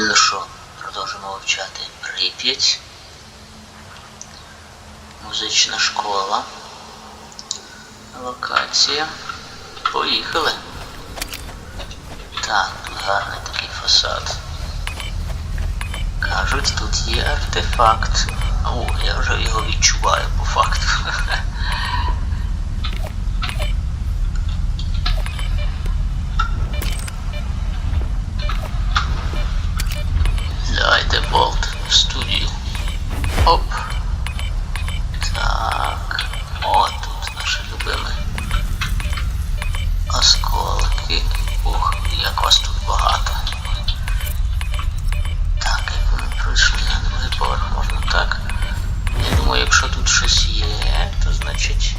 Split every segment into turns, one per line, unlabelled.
Ну що, продовжимо вивчати Прип'ять. Музична школа. Локація. Поїхали. Так, гарний такий фасад. Кажуть, тут є артефакт. О, я вже його відчуваю по факту. Болт в студію. Оп. Так. О, тут наші любимі осколки. Ух, як вас тут багато. Так, як вони пройшли на другий поверх, можна так. Я думаю, якщо тут щось є, то значить.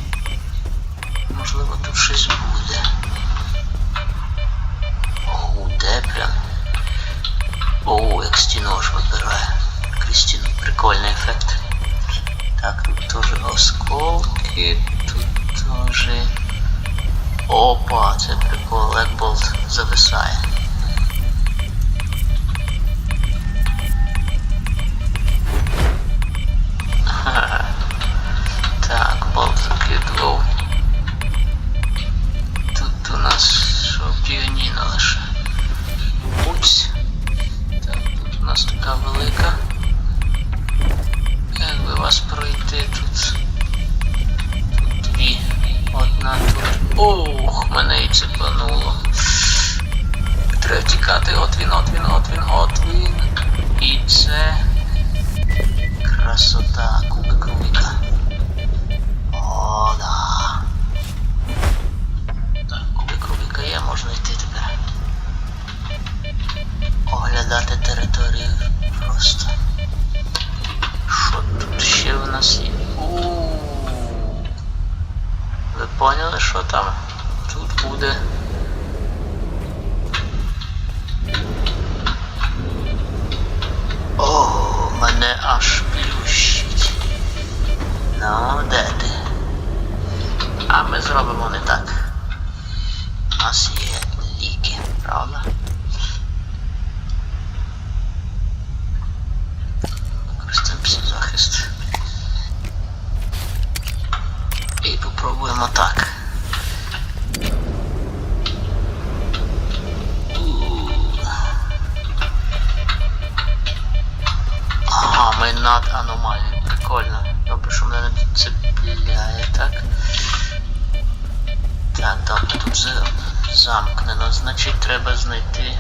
Можливо тут щось буде. Як стіну аж вибирає. Крізь стіну. Прикольний ефект. Так, тут тоже осколки, тут тоже... Опа, це прикол, Лекболт зависає. Ох, мене і цепануло. Треба тікати, от він, от він, от він, от він. І це. Красота, кубик Рубіка. О, да. Так, кубик Рубіка є, можна йти тепер. Оглядати територію просто. Що тут ще в нас є? Поняли, що там тут буде? О, мене аж плющить. Ну, де ти? А ми зробимо не так. У нас є ліки, правда? Попробуємо так. Ага, ми над аномалією. Прикольно. Добре, що мене не цепляє, так. Так, добре, тут за- замкнено. Значить треба знайти,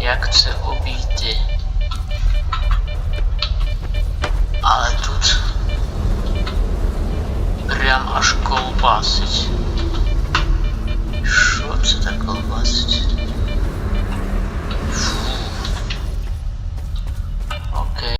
як це обійти. Але тут аж колбасить. Що це так колбасить?